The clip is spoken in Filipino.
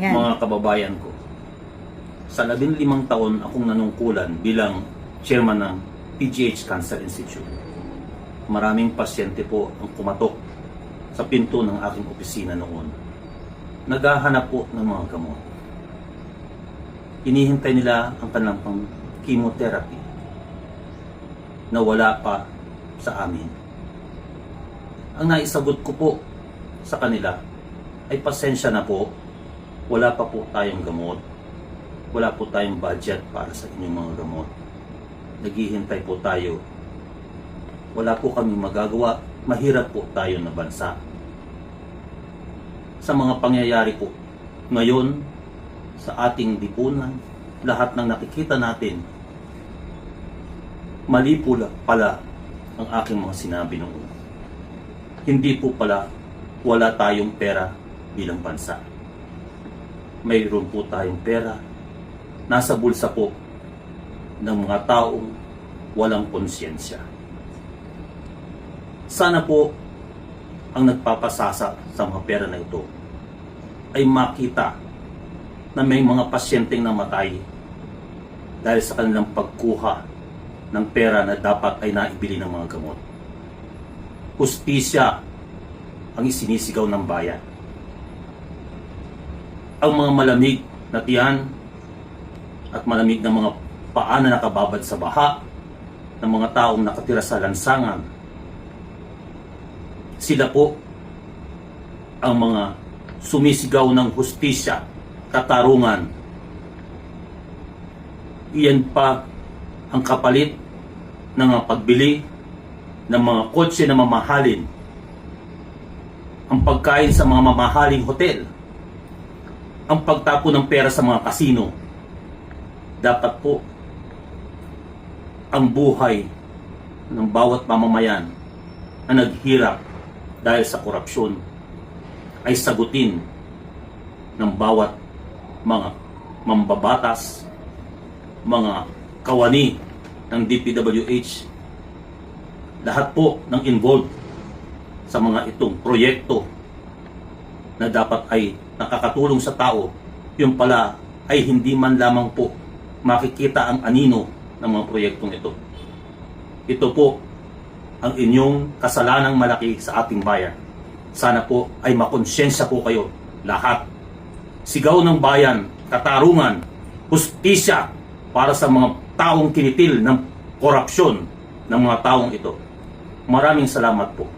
Yan. mga kababayan ko. Sa labing limang taon akong nanungkulan bilang chairman ng PGH Cancer Institute. Maraming pasyente po ang kumatok sa pinto ng aking opisina noon. Naghahanap po ng mga gamot. Inihintay nila ang kanilang chemotherapy na wala pa sa amin. Ang naisagot ko po sa kanila ay pasensya na po, wala pa po tayong gamot. Wala po tayong budget para sa inyong mga gamot. Naghihintay po tayo. Wala po kami magagawa. Mahirap po tayo na bansa. Sa mga pangyayari po, ngayon, sa ating dipunan, lahat ng nakikita natin, mali po la- pala ang aking mga sinabi noon. Hindi po pala wala tayong pera bilang bansa. Mayroon po tayong pera. Nasa bulsa po ng mga taong walang konsyensya. Sana po ang nagpapasasa sa mga pera na ito ay makita na may mga pasyenteng namatay dahil sa kanilang pagkuha ng pera na dapat ay naibili ng mga gamot. Hustisya ang isinisigaw ng bayan. Ang mga malamig na tiyan at malamig na mga paa na nakababad sa baha ng mga taong nakatira sa lansangan, sila po ang mga sumisigaw ng hustisya, katarungan. Iyan pa ang kapalit ng mga pagbili ng mga kotse na mamahalin. Ang pagkain sa mga mamahaling hotel, ang pagtapo ng pera sa mga kasino. Dapat po ang buhay ng bawat mamamayan na naghirap dahil sa korupsyon ay sagutin ng bawat mga mambabatas, mga kawani ng DPWH, lahat po ng involved sa mga itong proyekto na dapat ay nakakatulong sa tao, yung pala ay hindi man lamang po makikita ang anino ng mga proyektong ito. Ito po ang inyong kasalanang malaki sa ating bayan. Sana po ay makonsyensya po kayo lahat. Sigaw ng bayan, katarungan, hustisya para sa mga taong kinitil ng korupsyon ng mga taong ito. Maraming salamat po.